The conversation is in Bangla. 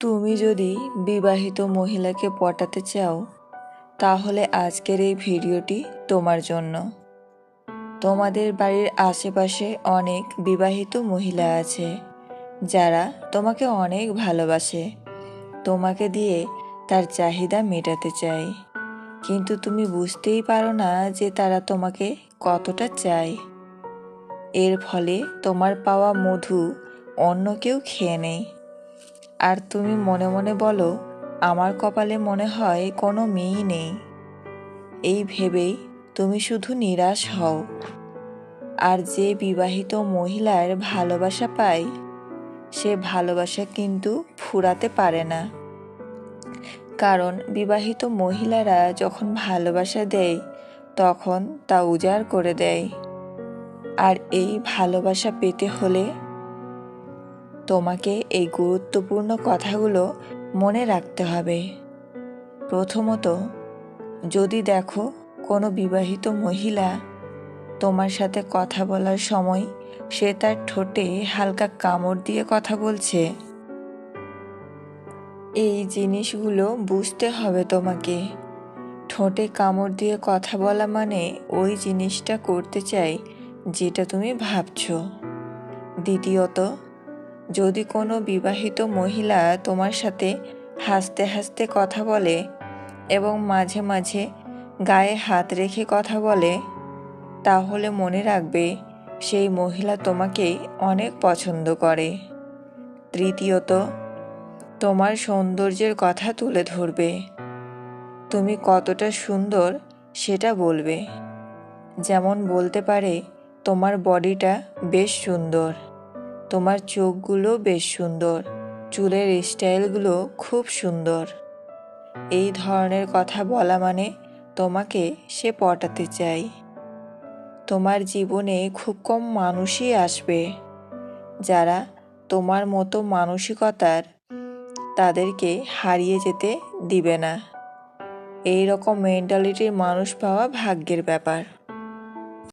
তুমি যদি বিবাহিত মহিলাকে পটাতে চাও, তাহলে আজকের এই ভিডিওটি তোমার জন্য। তোমাদের বাড়ির আশেপাশে অনেক বিবাহিত মহিলা আছে, যারা তোমাকে অনেক ভালোবাসে। তোমাকে দিয়ে তার চাহিদা মেটাতে চায়। কিন্তু তুমি বুঝতেই পারো না যে তারা তোমাকে কতটা চায়। এর ফলে তোমার পাওয়া মধু অন্য কেউ খেয়ে নেয়। আর তুমি মনে মনে বলো, আমার কপালে মনে হয় কোনো মেয়েই নেই। এই ভেবেই তুমি শুধু নিরাশ হও। আর যে বিবাহিত মহিলার ভালোবাসা পায় সে ভালোবাসা কিন্তু ফুরাতে পারে না। কারণ বিবাহিত মহিলারা যখন ভালোবাসা দেয়, তখন তা উজাড় করে দেয়। আর এই ভালোবাসা পেতে হলে তোমাকে এই গুরুত্বপূর্ণ কথাগুলো মনে রাখতে হবে। প্রথমত, যদি দেখো কোনো বিবাহিত মহিলা তোমার সাথে কথা বলার সময় সে তার ঠোঁটে হালকা কামড় দিয়ে কথা বলছে, এই জিনিসগুলো বুঝতে হবে তোমাকে। ঠোঁটে কামড় দিয়ে কথা বলা মানে ওই জিনিসটা করতে চাই যেটা তুমি ভাবছ। দ্বিতীয়ত যদি কোনো বিবাহিত মহিলা তোমার সাথে হাসতে হাসতে কথা বলে এবং মাঝে মাঝে গায়ে হাত রেখে কথা বলে, তাহলে মনে রাখবে সেই মহিলা তোমাকে অনেক পছন্দ করে। তৃতীয়ত, তোমার সৌন্দর্যের কথা তুলে ধরবে। তুমি কতটা সুন্দর সেটা বলবে। যেমন বলতে পারে, তোমার বডিটা বেশ সুন্দর। তোমার চোখগুলো বেশ সুন্দর। চুলের স্টাইলগুলো খুব সুন্দর। এই ধরনের কথা বলা মানে তোমাকে সে পটাতে চাই। তোমার জীবনে খুব কম মানুষই আসবে। যারা তোমার মতো মানসিকতার তাদেরকে হারিয়ে যেতে দিবে না। এই রকম মেন্টালিটির মানুষ পাওয়া ভাগ্যের ব্যাপার।